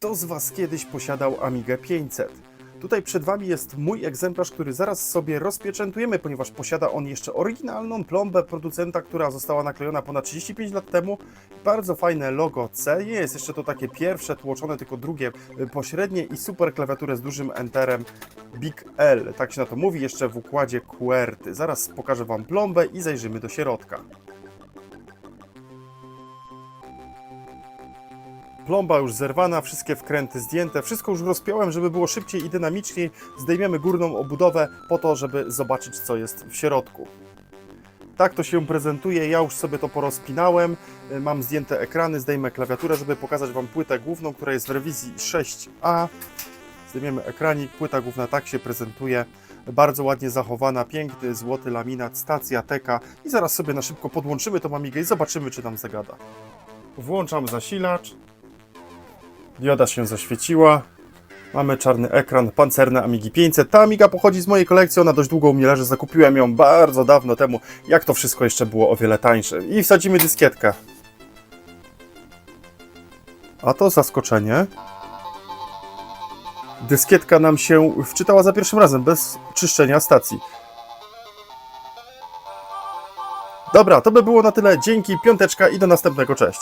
Kto z Was kiedyś posiadał Amigę 500? Tutaj przed Wami jest mój egzemplarz, który zaraz sobie rozpieczętujemy, ponieważ posiada on jeszcze oryginalną plombę producenta, która została naklejona ponad 35 lat temu. Bardzo fajne logo C. Nie jest jeszcze to takie pierwsze tłoczone, tylko drugie y, pośrednie i super klawiaturę z dużym enterem Big L. Tak się na to mówi, jeszcze w układzie QWERTY. Zaraz pokażę Wam plombę i zajrzymy do środka. Plomba już zerwana, wszystkie wkręty zdjęte, wszystko już rozpiąłem, żeby było szybciej i dynamiczniej. Zdejmiemy górną obudowę po to, żeby zobaczyć, co jest w środku. Tak to się prezentuje, ja już sobie to porozpinałem, Y, mam zdjęte ekrany, zdejmę klawiaturę, żeby pokazać Wam płytę główną, która jest w rewizji 6A. Zdejmiemy ekranik, płyta główna tak się prezentuje, bardzo ładnie zachowana, piękny, złoty laminat, stacja, teka i zaraz sobie na szybko podłączymy tą Amigę i zobaczymy, czy nam zagada. Włączam zasilacz. Dioda się zaświeciła. Mamy czarny ekran, pancerne Amigi 500. Ta Amiga pochodzi z mojej kolekcji, ona dość długo u mnie leży. Zakupiłem ją bardzo dawno temu, jak to wszystko jeszcze było o wiele tańsze. I wsadzimy dyskietkę. A to zaskoczenie. Dyskietka nam się wczytała za pierwszym razem, bez czyszczenia stacji. Dobra, to by było na tyle. Dzięki, piąteczka i do następnego. Cześć.